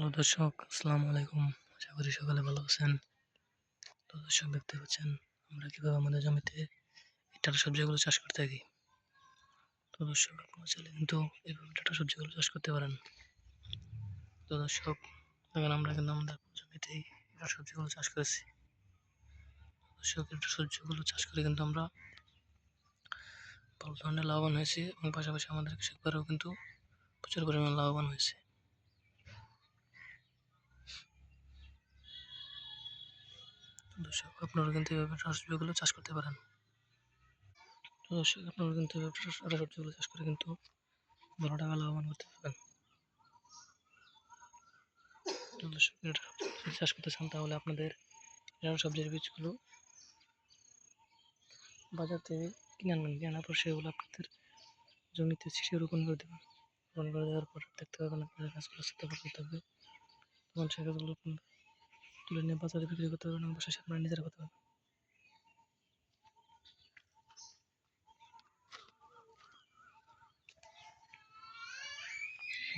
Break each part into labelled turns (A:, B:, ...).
A: Hello দর্শক, আসসালামু আলাইকুম। আশা করি সকালে ভালো আছেন। তো দর্শক, দেখতে পাচ্ছেন আমরা কীভাবে আমাদের জমিতে টাটা সবজিগুলো চাষ করতে থাকি। তো দর্শক, আপনারা চাইলে কিন্তু এইভাবে টাটা সবজিগুলো চাষ করতে পারেন। তো দর্শক দেখেন আমরা কিন্তু আমাদের জমিতেই টাটা সবজিগুলো চাষ করেছি। দর্শক এটা সবজিগুলো চাষ করে কিন্তু আমরা ভালো ধরনের লাভবান হয়েছি এবং পাশাপাশি আমাদের কৃষকরাও কিন্তু প্রচুর পরিমাণে লাভবান হয়েছে। দর্শক, আপনারা কিন্তু এভাবে সবজিগুলো চাষ করতে পারেন। দর্শক, আপনারা কিন্তু সবজিগুলো চাষ করে কিন্তু ভালো টাকা লাভবান করতে পারবেন। তো দর্শক চাষ করতে চান তাহলে আপনাদের এরকম সবজির বীজগুলো বাজার থেকে কিনে আনবেন। কিনে আনার পর সেগুলো আপনাদের জমিতে ছিটিয়ে রোপণ করে দেবেন। রোপণ করে দেওয়ার পর দেখতে পাবেন আপনাদের গাছগুলো সাথে ফসল থাকবে তখন সে গাছগুলো তুলে নিয়ে বাজারে বিক্রি করতে পারবেন এবং বসে আপনারা নিজেরা করতে পারবেন।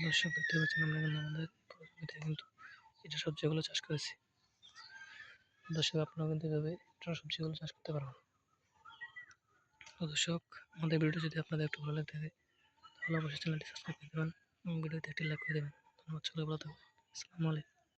A: দর্শক, দেখতে পাচ্ছেন আমরা কিন্তু আমাদের জমিতে কিন্তু এটা সবজিগুলো চাষ করেছি। দর্শক আপনারা কিন্তু এভাবে এটা সবজিগুলো চাষ করতে পারবেন। দর্শক, আমাদের ভিডিও যদি আপনাদের একটু ভালো লাগে তাহলে অবশ্যই চ্যানেলটি সাবস্ক্রাইব করে দেবেন এবং ভিডিওতে একটি লাইক করে দেবেন। ধন্যবাদ সকলে ভালো থাকবেন। আসসালামু আলাইকুম।